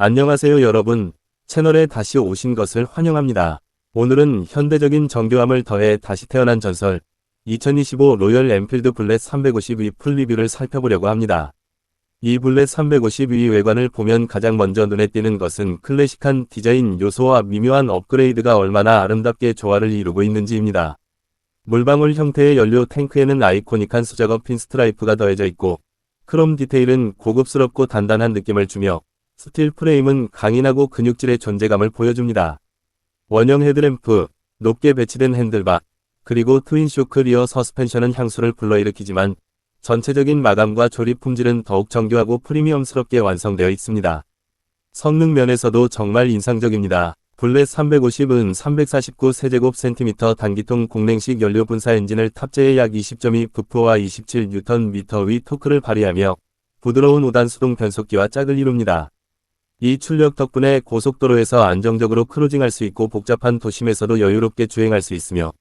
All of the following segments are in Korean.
안녕하세요 여러분. 채널에 다시 오신 것을 환영합니다. 오늘은 현대적인 정교함을 더해 다시 태어난 전설 2025 로열 엔필드 블렛 352 풀리뷰를 살펴보려고 합니다. 이 블렛 352 외관을 보면 가장 먼저 눈에 띄는 것은 클래식한 디자인 요소와 미묘한 업그레이드가 얼마나 아름답게 조화를 이루고 있는지입니다. 물방울 형태의 연료 탱크에는 아이코닉한 수작업 핀스트라이프가 더해져 있고 크롬 디테일은 고급스럽고 단단한 느낌을 주며 스틸 프레임은 강인하고 근육질의 존재감을 보여줍니다. 원형 헤드램프, 높게 배치된 핸들바, 그리고 트윈 쇼크 리어 서스펜션은 향수를 불러일으키지만 전체적인 마감과 조립 품질은 더욱 정교하고 프리미엄스럽게 완성되어 있습니다. 성능 면에서도 정말 인상적입니다. 블렛 350은 349세제곱센티미터 단기통 공랭식 연료 분사 엔진을 탑재해 약 20.2 부프와 27Nm 위 토크를 발휘하며 부드러운 5단 수동 변속기와 짝을 이룹니다. 이 출력 덕분에 고속도로에서 안정적으로 크루징할 수 있고 복잡한 도심에서도 여유롭게 주행할 수 있으며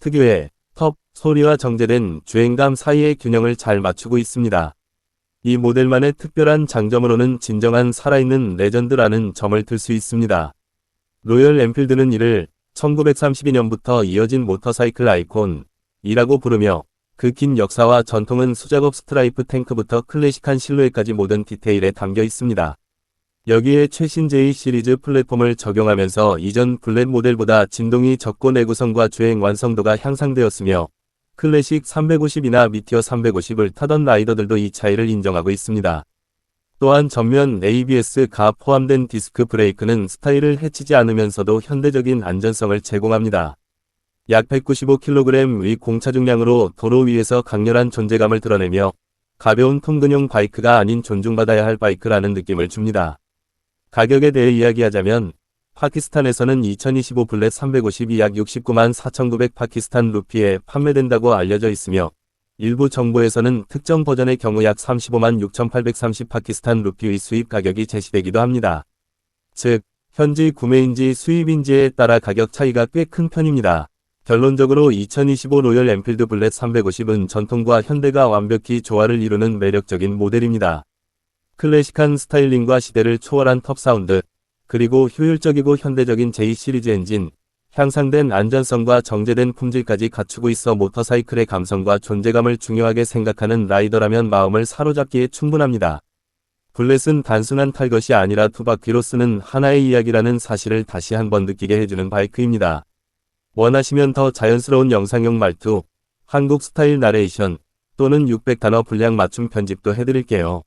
특유의 텁 소리와 정제된 주행감 사이의 균형을 잘 맞추고 있습니다. 이 모델만의 특별한 장점으로는 진정한 살아있는 레전드라는 점을 들 수 있습니다. 로열 엔필드는 이를 1932년부터 이어진 모터사이클 아이콘이라고 부르며 그 긴 역사와 전통은 수작업 스트라이프 탱크부터 클래식한 실루엣까지 모든 디테일에 담겨 있습니다. 여기에 최신 J 시리즈 플랫폼을 적용하면서 이전 블랙 모델보다 진동이 적고 내구성과 주행 완성도가 향상되었으며 클래식 350이나 미티어 350을 타던 라이더들도 이 차이를 인정하고 있습니다. 또한 전면 ABS가 포함된 디스크 브레이크는 스타일을 해치지 않으면서도 현대적인 안전성을 제공합니다. 약 195kg 의 공차 중량으로 도로 위에서 강렬한 존재감을 드러내며 가벼운 통근용 바이크가 아닌 존중받아야 할 바이크라는 느낌을 줍니다. 가격에 대해 이야기하자면 파키스탄에서는 2025 블렛 352약 69만 4,900 파키스탄 루피에 판매된다고 알려져 있으며 일부 정보에서는 특정 버전의 경우 약 35만 6,830 파키스탄 루피의 수입 가격이 제시되기도 합니다. 즉, 현지 구매인지 수입인지에 따라 가격 차이가 꽤 큰 편입니다. 결론적으로 2025 로열 엔필드 블렛 350은 전통과 현대가 완벽히 조화를 이루는 매력적인 모델입니다. 클래식한 스타일링과 시대를 초월한 톱 사운드, 그리고 효율적이고 현대적인 J 시리즈 엔진, 향상된 안전성과 정제된 품질까지 갖추고 있어 모터사이클의 감성과 존재감을 중요하게 생각하는 라이더라면 마음을 사로잡기에 충분합니다. 블렛은 단순한 탈 것이 아니라 투바퀴로 쓰는 하나의 이야기라는 사실을 다시 한번 느끼게 해주는 바이크입니다. 원하시면 더 자연스러운 영상용 말투, 한국 스타일 나레이션 또는 600단어 분량 맞춤 편집도 해드릴게요.